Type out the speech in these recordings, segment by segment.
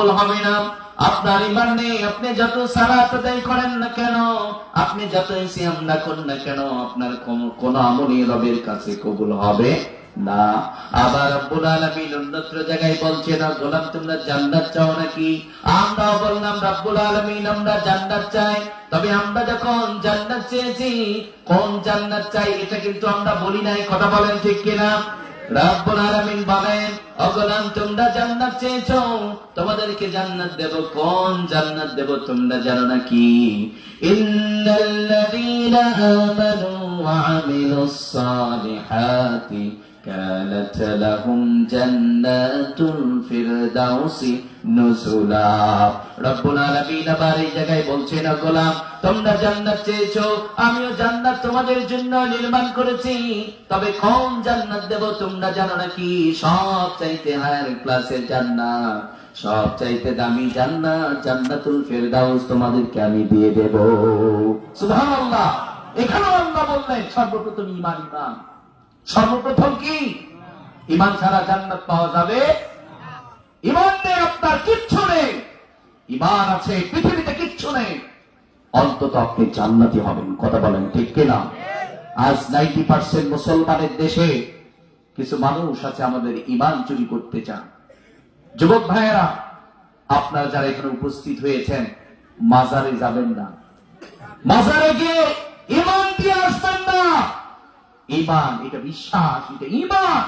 হবে না। আপনার ইমান নেই আপনি যত করেন না কেন, আপনি যত সিয়াম না কেন, আপনার কোন- আমলই রবের কাছে কবুল হবে না। আবার রব্বুল আলামিন অন্যত্র জায়গায় বলছে, না গোলাম, তোমরা জান্নাত চাও নাকি? আমরাও বললাম, রব্বুল আলামিন, আমরা জান্নাত চাই। তবে আমরা যখন জান্নাত চেয়েছি, কোন জান্নাত চাই, এটা কিন্তু আমরা বলি নাই। কথা বলেন ঠিক কিনা? রব্বুল আলামিন বলেন অগলাম তোমরা জান্নাত চেয়েছো? তোমাদেরকে জান্নাত দেব। কোন জান্নাত দেব তোমরা জানো নাকি? ইন্নাল্লাযীনা আমানু ওয়া كانت لهم جنات الفردوس نزلا রব্বুল আলামিন আবার এই জায়গায় বলছেন "ও গোলাম তোমরা জান্নাত চেয়েছো আমিও জান্নাত তোমাদের জন্য নির্মাণ করেছি তবে কোন জান্নাত দেব তোমরা জানো নাকি সব চাইতে হায়ার ক্লাসের জান্নাত সব চাইতে দামি জান্নাত জান্নাতুল ফেরদাউস তোমাদেরকে আমি দিয়ে দেব সুবহানাল্লাহ এখানেও আল্লাহ বললেন সর্বপ্রথম ইমান ইমান সর্বপ্রথম কি? ইমান ছাড়া জান্নাত পাওয়া যাবে ইমান নেই আপনার কিচ্ছু নেই। ইমান আছে পৃথিবীতে কিচ্ছু নেই। অন্তত আপনি জান্নাতি হবেন, কথা বলেন ঠিক কিনা? আজ নাইনটি পার্সেন্ট মুসলমানের দেশে কিছু মানুষ আছে আমাদের ইমান চুরি করতে চান। যুবক ভাইয়েরা, আপনারা যারা এখানে উপস্থিত হয়েছেন, মাজারে যাবেন না। মাজারে গিয়ে ইমান দিয়ে আসবেন না। ইমান এটা বিশ্বাস এটা ইমান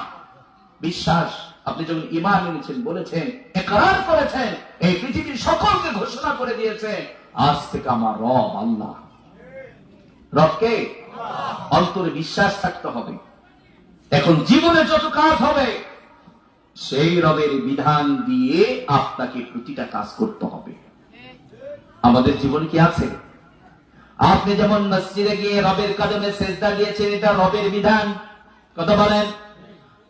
বিশ্বাস আপনি যখন ইমান এনেছেন বলেছেন একরার করেছেন এই পৃথিবীর সকলকে ঘোষণা করে দিয়েছে আজ থেকে আমার রব আল্লাহ। রবকে অন্তরে বিশ্বাস থাকতে হবে। এখন জীবনে যত কাজ হবে সেই রবের বিধান দিয়ে আপনাকে প্রতিটা কাজ করতে হবে। আমাদের জীবনে কি আছে? আপনি যেমন মসজিদে গিয়ে রবের কদমে সেজদা দিয়েছেন, এটা রবের বিধান। কথা বলেন?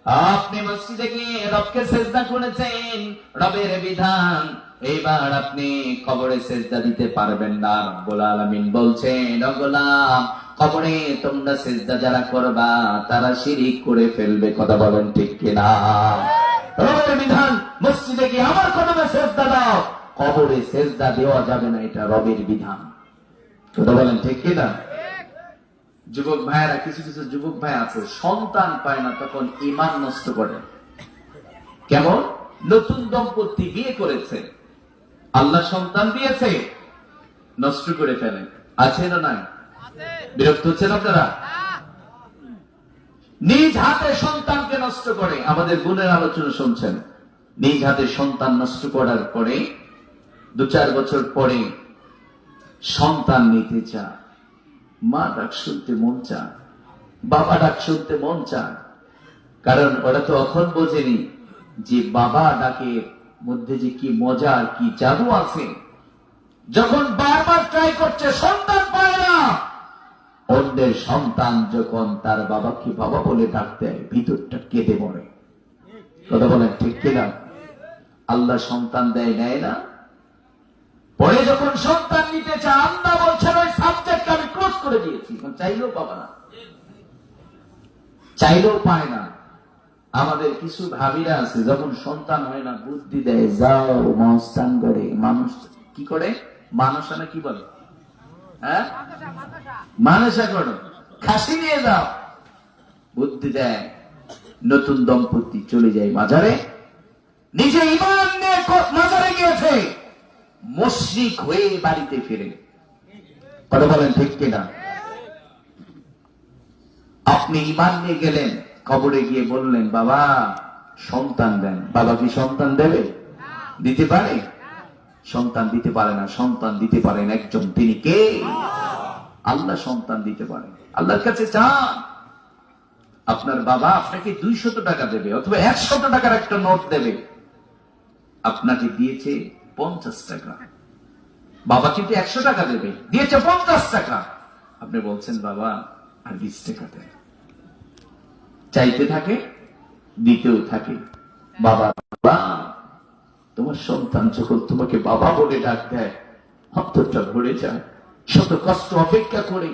আপনি মসজিদে গিয়ে রবকে সেজদা করেছেন, রবের বিধান। এইবার আপনি কবরে সেজদা দিতে পারবেন না। রব্বুল আলামিন বলছেন, "ও গোলাম, কবরে তোমরা সেজদা যারা করবা, তারা শিরিক করে ফেলবে। কথা বলেন ঠিক কিনা? রবের বিধান, মসজিদে গিয়ে আমার কদমে সেজদা দাও। কবরে সেজদা দেওয়া যাবে না, এটা রবের বিধান। কথা বলেন, ঠিক কিনা যুবক ভাইয়েরা, কিছু কিছু যুবক ভাই আছে, সন্তান পায় না, তখন ইমান নষ্ট করে। কেমন? নতুন দম্পতি বিয়ে করেছে। আল্লাহ সন্তান দিয়েছে, নষ্ট করে ফেলে। আছে না নাই? বিরক্ত হচ্ছেন আপনারা? নিজ হাতে সন্তানকে নষ্ট করে। আমাদের গুণের আলোচনা শুনছেন। নিজ হাতে সন্তান নষ্ট করার পরে, দু চার বছর পরে সন্তান নিতে চায়, মা ডাক শুনতে মন চায়, বাবা ডাক শুনতে মন চায়। কারণ ওরা তো এখন বোঝেনি যে বাবা ডাকের মধ্যে যে কি মজা আর কি জাদু আছে। যখন বারবার ট্রাই করছে, সন্তান পায় না। অন্যের সন্তান যখন তার বাবাকে বাবা বলে ডাক দেয়, ভিতরটা কেঁদে মরে। কথা বলেন ঠিক কিনা? আল্লাহ সন্তান দেয়, নেয় না? যখন সন্তান নিতে চায়, আল্লাহ বলছেন, ওই সাবজেক্ট আমি ক্লোজ করে দিয়েছি। চাইলেও পাবা না। চাইলেও পায় না। আমাদের কিছু ভাবিরা আছে, যখন সন্তান হয় না, বুদ্ধি দেয়, যাও মস্তান করে। মানুষ কি করে? মানুষ না কি বলে? হ্যাঁ? মানুষা করো। খাসি নিয়ে যাও। বুদ্ধি দেয়, নতুন দম্পতি চলে যায় মাজারে। নিজে ইমান নিয়ে মাজারে গিয়েছে। মুশরিক হয়ে বাড়িতে ফিরে কথা বলেন ঠিক কিনা? আপনি ইমান নিয়ে গেলেন, কবরে গিয়ে বললেন, বাবা, সন্তান দেন। বাবা কি সন্তান দেবে? দিতে পারে? সন্তান দিতে পারে না, সন্তান দিতে পারেন একজন। তিনি কে? আল্লাহ সন্তান দিতে পারেন। আল্লাহর কাছে চান। আপনার বাবা আপনাকে দুইশত টাকা দেবে অথবা একশত টাকার একটা নোট দেবে। আপনাকে দিয়েছে পঞ্চাশ টাকা। বাবা কিন্তু একশো টাকা দেবে। দিয়েছে পঞ্চাশ টাকা। আপনি বলছেন, বাবা, আর বিশ টাকা দেয় চাইতে থাকে, দিতেও থাকে। বাবা বাবা, তোমার সন্তান যখন তোমাকে বাবা বলে ডাক দেয়, অন্তরটা ভরে যায়। শত কষ্ট অপেক্ষা করে